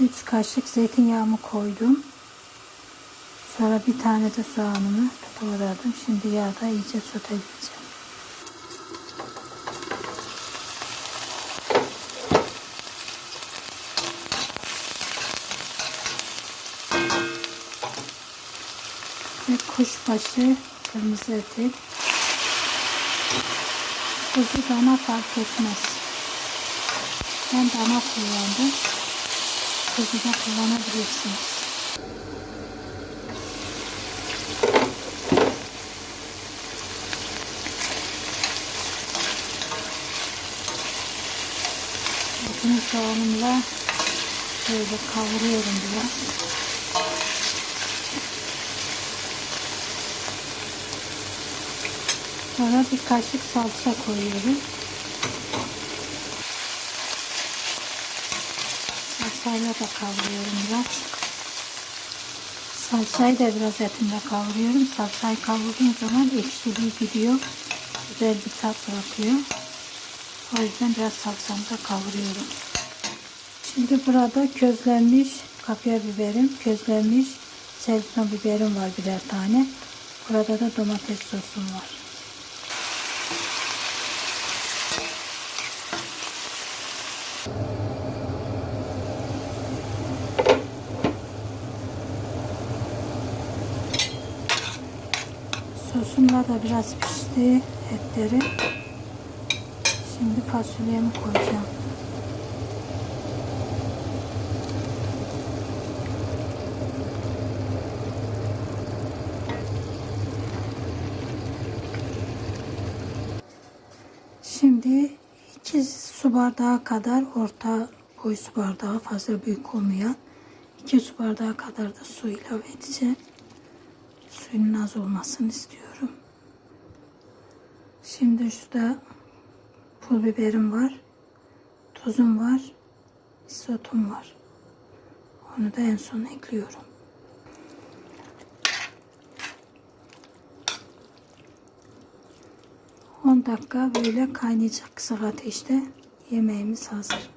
3 kaşık zeytinyağımı koydum. Sonra bir tane de soğanımı doğradım. Şimdi yağda iyice soteleyeceğim. Ve kuşbaşı kırmızı eti. Kuzu dana fark etmez. Ben dana kullandım. Da kullanabilirsiniz. Bunu soğanımla böyle kavuruyorum biraz. Sonra bir kaşık salça koyuyorum. Salçayla da kavuruyorum biraz. Salçayı da biraz etimle kavuruyorum. Salçayı kavurduğum zaman ekşiliği gidiyor. Güzel bir tat bırakıyor. O yüzden biraz salçamı da kavuruyorum. Şimdi burada közlenmiş kapya biberim, közlenmiş selçuk biberim var birer tane. Burada da domates sosum var. Sosumla da biraz pişti etleri. Şimdi fasulyemi koyacağım. Şimdi 2 su bardağı kadar orta boy su bardağı fazla büyük olmayan 2 su bardağı kadar da su ilave edeceğim. Suyun az olmasını istiyorum. Şimdi şurada pul biberim var. Tuzum var. Isotum var. Onu da en son ekliyorum. Dakika böyle kaynayacak kısık ateşte yemeğimiz hazır.